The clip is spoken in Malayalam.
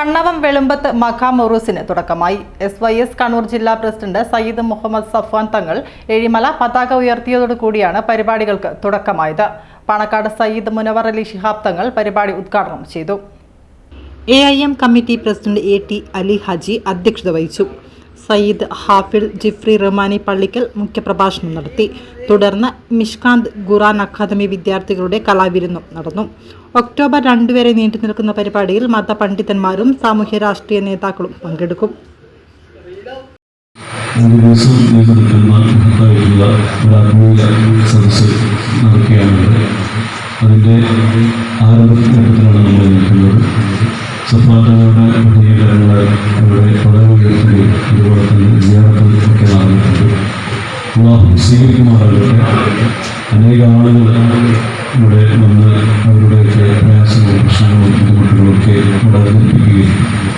കണ്ണവം വെളുമ്പത്ത് മഖാമൊറൂസിന് തുടക്കമായി. എസ് വൈ എസ് കണ്ണൂർ ജില്ലാ പ്രസിഡന്റ് സയ്യിദ് മുഹമ്മദ് സഫ്വാൻ തങ്ങൾ എഴിമല പതാക ഉയർത്തിയതോടുകൂടിയാണ് പരിപാടികൾക്ക് തുടക്കമായത്. പണക്കാട് സയ്യിദ് മുനവർ അലി ശിഹാബ് തങ്ങൾ പരിപാടി ഉദ്ഘാടനം ചെയ്തു. A committee president A T Ali Haji അധ്യക്ഷത വഹിച്ചു. സയ്യിദ് ഹാഫിൽ ജിഫ്രി റഹ്മാനി പള്ളിക്കൽ മുഖ്യപ്രഭാഷണം നടത്തി. തുടർന്ന് മിഷ്കാന്ത് ഖുറാൻ അക്കാദമി വിദ്യാർത്ഥികളുടെ കലാവിരുന്നും നടന്നു. ഒക്ടോബർ രണ്ട് വരെ നീണ്ടു നിൽക്കുന്ന പരിപാടിയിൽ മതപണ്ഡിതന്മാരും സാമൂഹ്യ രാഷ്ട്രീയ നേതാക്കളും പങ്കെടുക്കും. അതിന്റെ ആരംഭഘട്ടത്തിലാണ് നമ്മൾ നിൽക്കുന്നത്. ഇവിടെ പദവി ഉയർത്തുകയും അതുപോലെ തന്നെ വിദ്യാർത്ഥികൾ ഒക്കെ നടന്നിട്ടുണ്ട് അള്ളാഹു സ്വീകരിക്കുമാറാകട്ടെ അനേക ആളുകൾ ഇവിടെ വന്ന് അവരുടെയൊക്കെ പ്രയാസങ്ങളും പ്രശ്നങ്ങളും ബുദ്ധിമുട്ടുകളൊക്കെ ഇവിടെ അവതരിപ്പിക്കുകയും